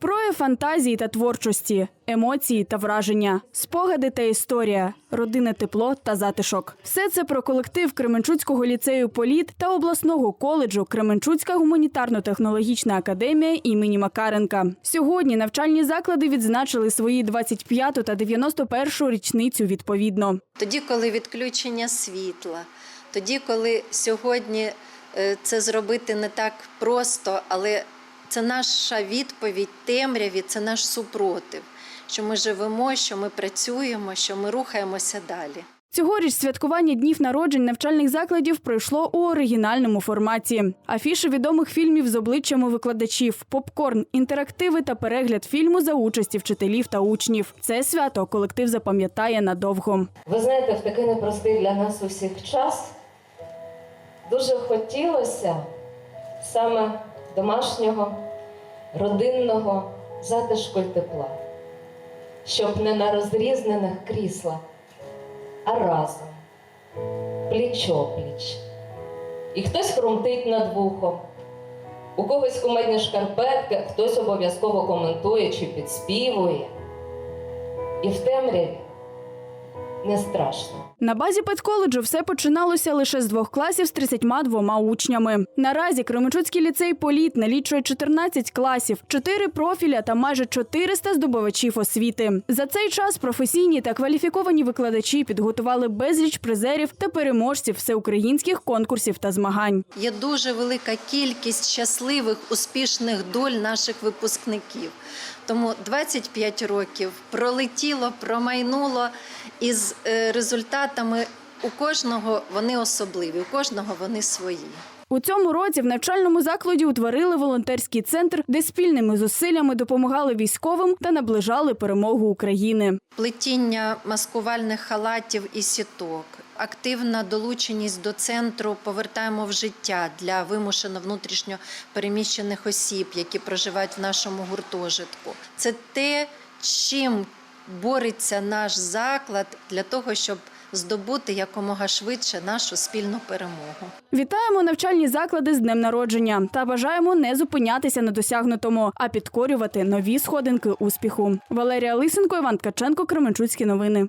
Прояв фантазії та творчості, емоції та враження, спогади та історія, родинне тепло та затишок. Все це про колектив Кременчуцького ліцею Політ та обласного коледжу Кременчуцька гуманітарно-технологічна академія імені Макаренка. Сьогодні навчальні заклади відзначили свої 25 та 91 річницю відповідно. Тоді, коли відключення світла, тоді, коли сьогодні е, це зробити не так просто, але це наша відповідь темряві, це наш супротив, що ми живемо, що ми працюємо, що ми рухаємося далі. Цьогоріч святкування днів народжень навчальних закладів пройшло у оригінальному форматі. Афіши відомих фільмів з обличчями викладачів, попкорн, інтерактиви та перегляд фільму за участі вчителів та учнів. Це свято колектив запам'ятає надовго. Ви знаєте, в такий непростий для нас усіх час дуже хотілося саме домашнього, родинного затишку й тепла, щоб не на розрізнених кріслах, а разом, пліч-опліч. І хтось хрумтить над вухом, у когось кумедні шкарпетки, хтось обов'язково коментує чи підспівує. І в темряві не страшно. На базі педколеджу все починалося лише з двох класів з 32 учнями. Наразі Кременчуцький ліцей Політ налічує 14 класів, 4 профіля та майже 400 здобувачів освіти. За цей час професійні та кваліфіковані викладачі підготували безліч призерів та переможців всеукраїнських конкурсів та змагань. Є дуже велика кількість щасливих, успішних доль наших випускників. Тому 25 років пролетіло, промайнуло, і з е, результатами у кожного вони особливі, у кожного вони свої. У цьому році в навчальному закладі утворили волонтерський центр, де спільними зусиллями допомагали військовим та наближали перемогу України. Плетіння маскувальних халатів і сіток, активна долученість до центру повертаємо в життя для вимушено внутрішньо переміщених осіб, які проживають в нашому гуртожитку. Це те, чим бореться наш заклад для того, щоб здобути якомога швидше нашу спільну перемогу. Вітаємо навчальні заклади з днем народження та бажаємо не зупинятися на досягнутому, а підкорювати нові сходинки успіху. Валерія Лисенко, Іван Ткаченко, Кременчуцькі новини.